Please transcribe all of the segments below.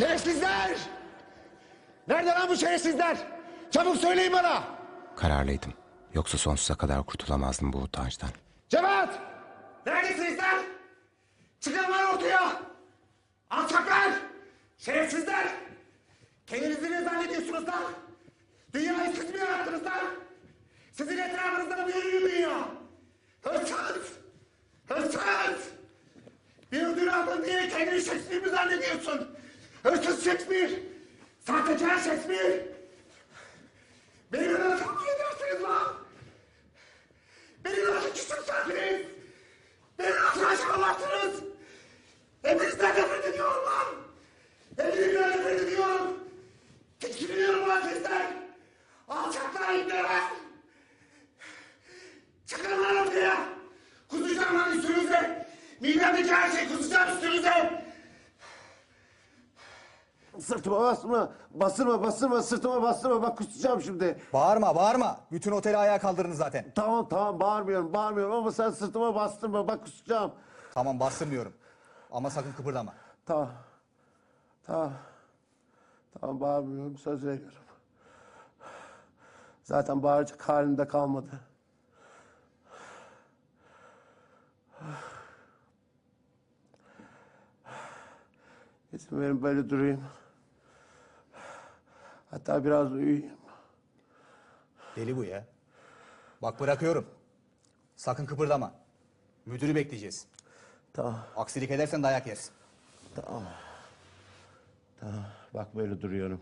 Şerefsizler! Nerede lan bu şerefsizler? Çabuk söyleyin bana! Kararlıydım. Yoksa sonsuza kadar kurtulamazdım bu utançtan. Cevat! Neredesiniz lan? Çıkın lan ortaya! Alçaklar! Şerefsizler! Kendinizi ne zannediyorsunuz lan? Dünyayı siz mi yarattınız lan? Sizin etrafınızda da büyüyor dünya. Hırsız! Hırsız! Bir ödül aldın diye kendini Shakespeare mi zannediyorsun? Hırsız Shakespeare! Sahtekar Shakespeare! Beni nasıl edersiniz lan? Beni nasıl küçümsersiniz? Beni nasıl aşağılarsınız? Hepinizden nefret ediyorum lan! Hepinizden nefret ediyorum! Tiksiniyorum lan sizden! Alçaklar ibneler! Çıkın lan ortaya! Kusacağım lan üstünüze! Midemdeki her şeyi kusacağım üstünüze! Sırtıma basma, basırma, basırma, sırtıma bastırma. Bak kusacağım şimdi. Bağırma bağırma. Bütün oteli ayağa kaldırdın zaten. Tamam tamam bağırmıyorum, bağırmıyorum ama sen sırtıma bastırma. Bak kusacağım. Tamam bastırmıyorum. Ama sakın kıpırdama. Tamam. Tamam. Tamam bağırmıyorum, söz veriyorum. Zaten bağıracak halimde kalmadı. İzin verin böyle durayım. Hatta biraz uyuyayım. Deli bu ya. Bak bırakıyorum. Sakın kıpırdama. Müdürü bekleyeceğiz. Tamam, Aksilik edersen dayak yersin. tamam. Tamam, bak böyle duruyorum.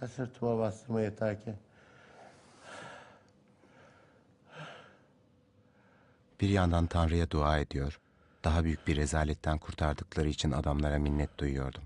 Sen sırtıma bastırma yeter ki. Bir yandan Tanrı'ya dua ediyor. Daha büyük bir rezaletten kurtardıkları için adamlara minnet duyuyordum.